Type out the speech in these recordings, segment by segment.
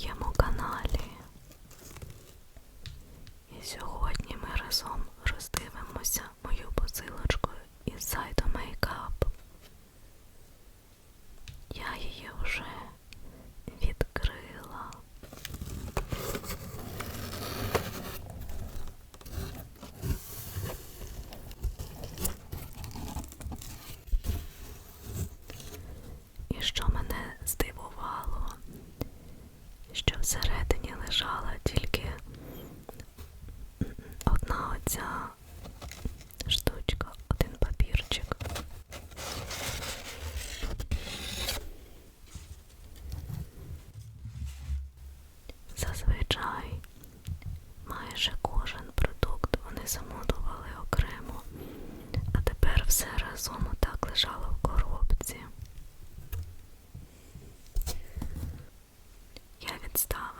моєму каналі. І сьогодні замудували окремо, а тепер все разом отак лежало в коробці. Я відстала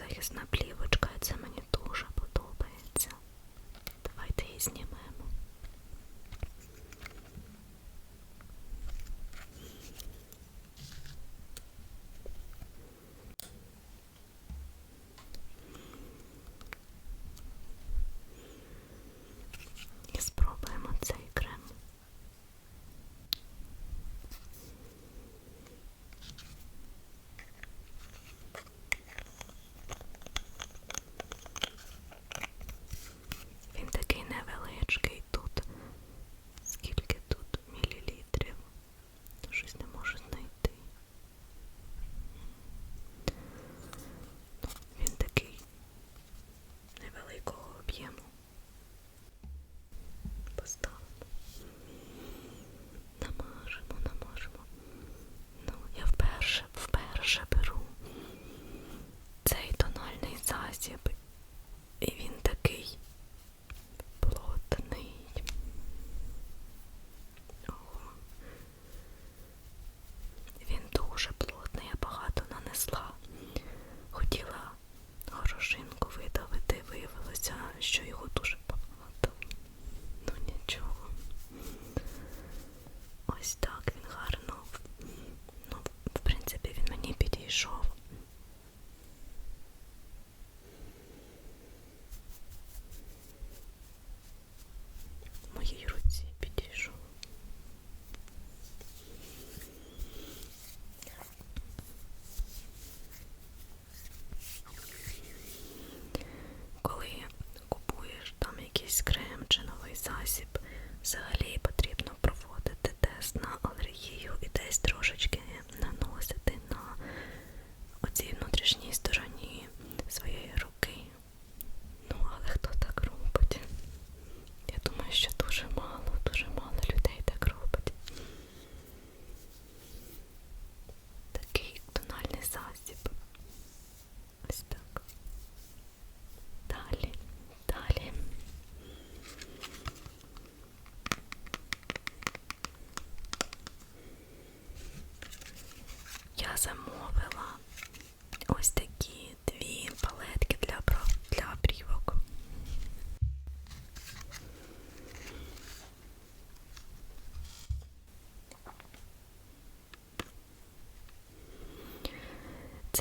заезд на плевы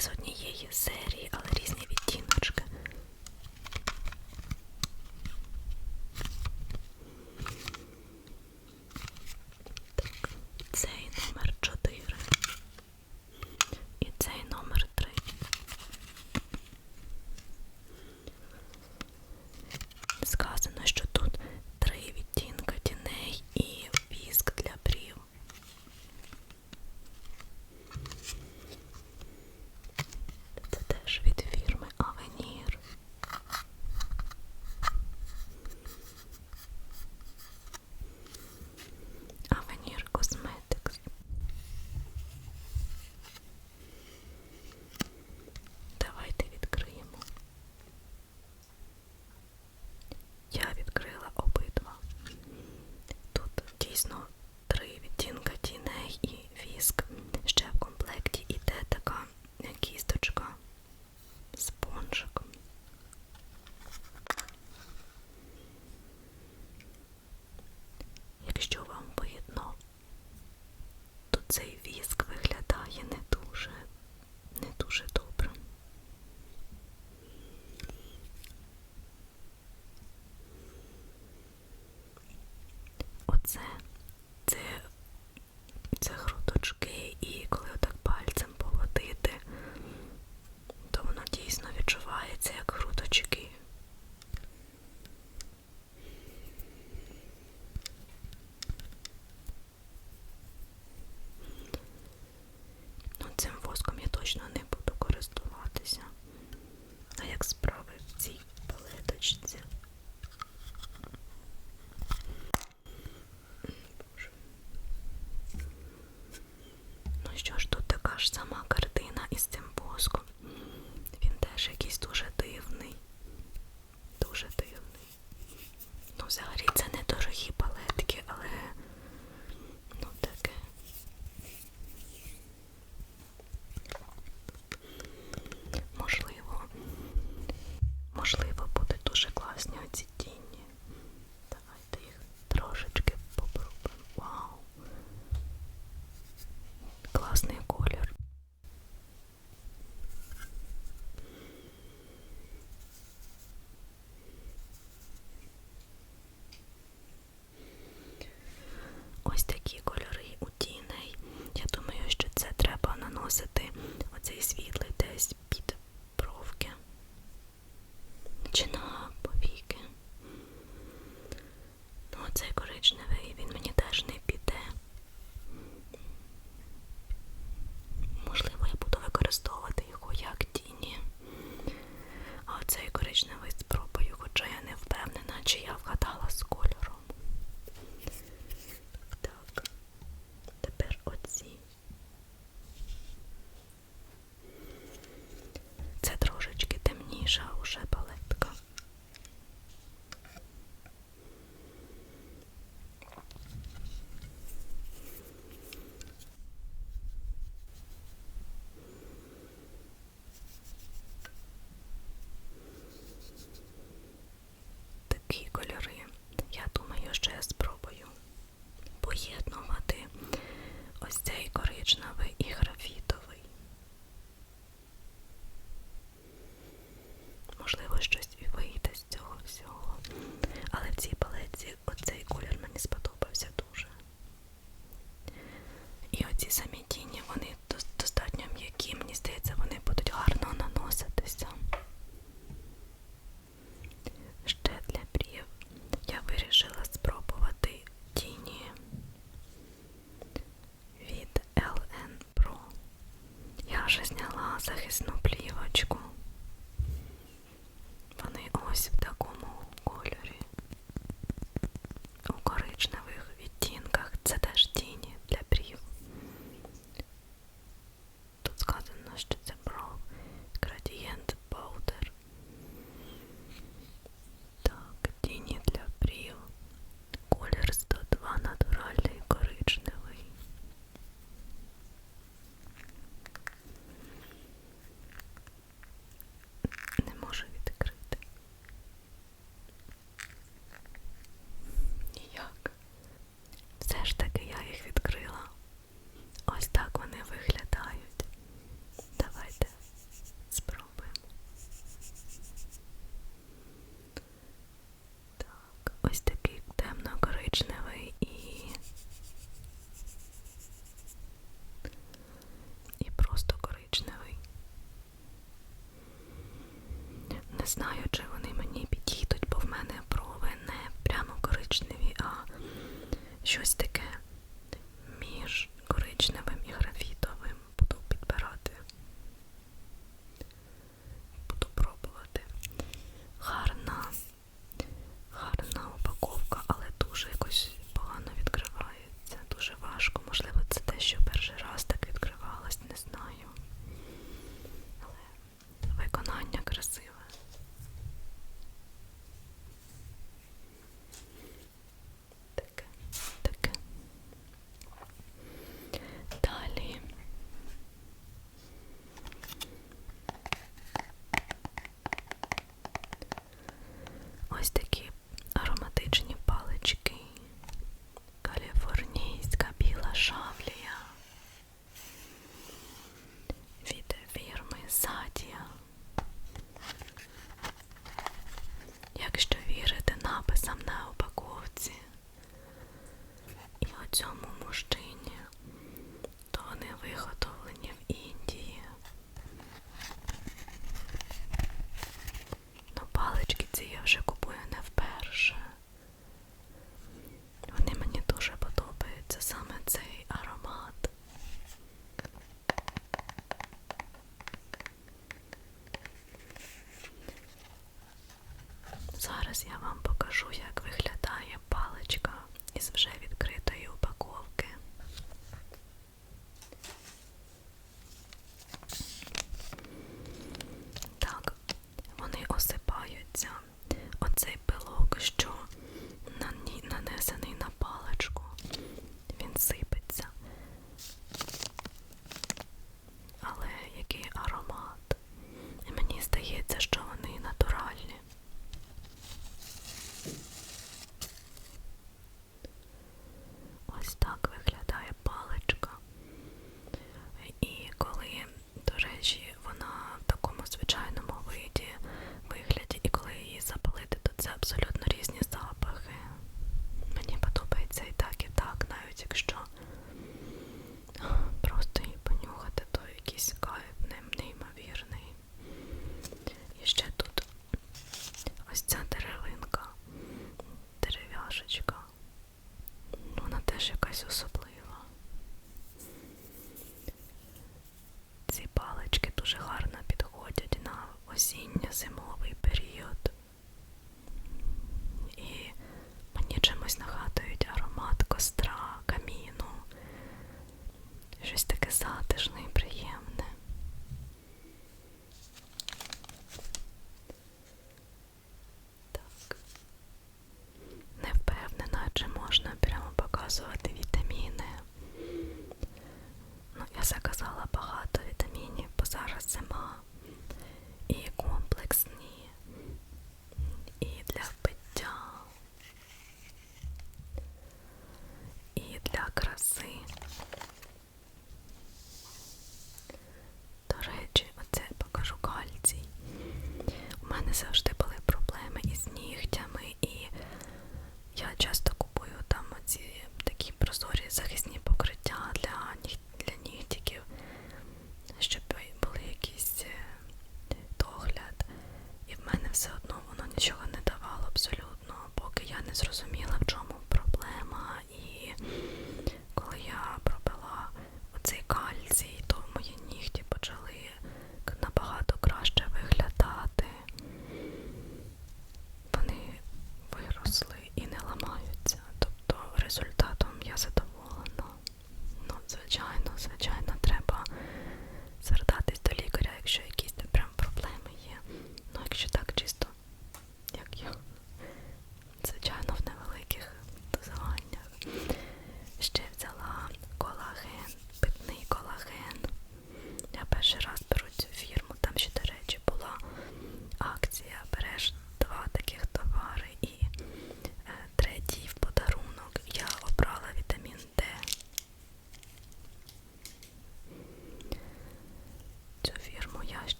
З однієї серії, але різні masajes no Зараз я вам покажу, як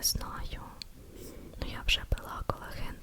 не знаю. Ну я вже пила колаген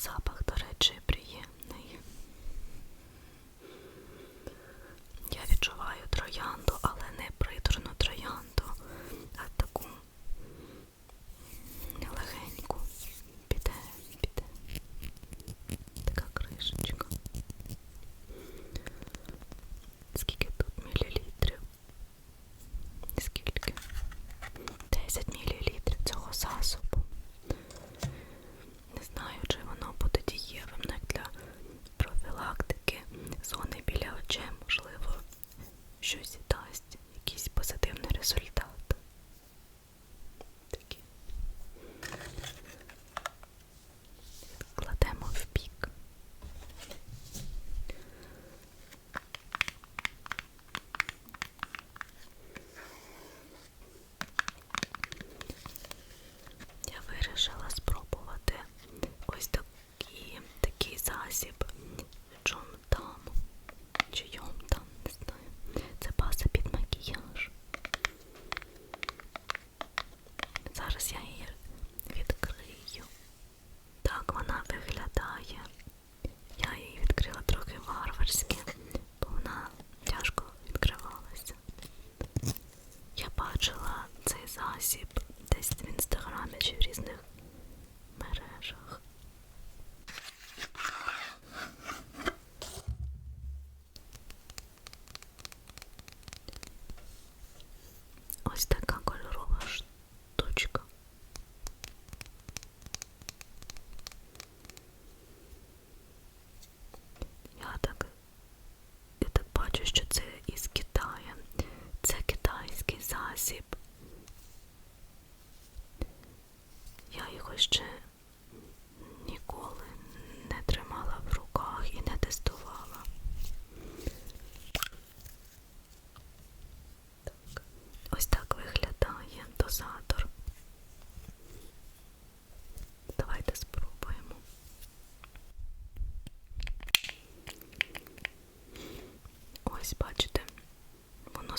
запах.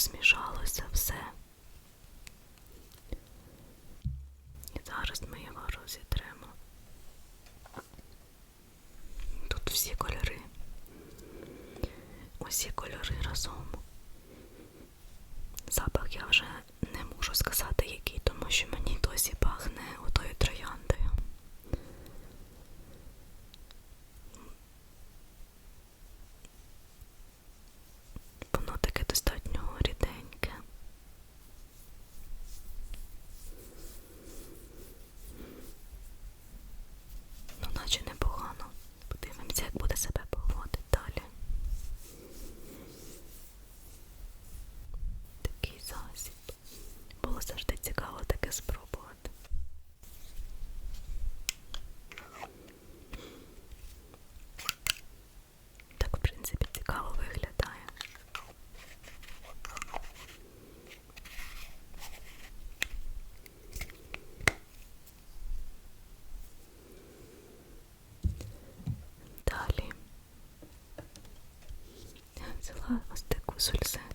змішалося все. І зараз ми його розітремо. Тут всі кольори. Усі кольори разом. opplevelser.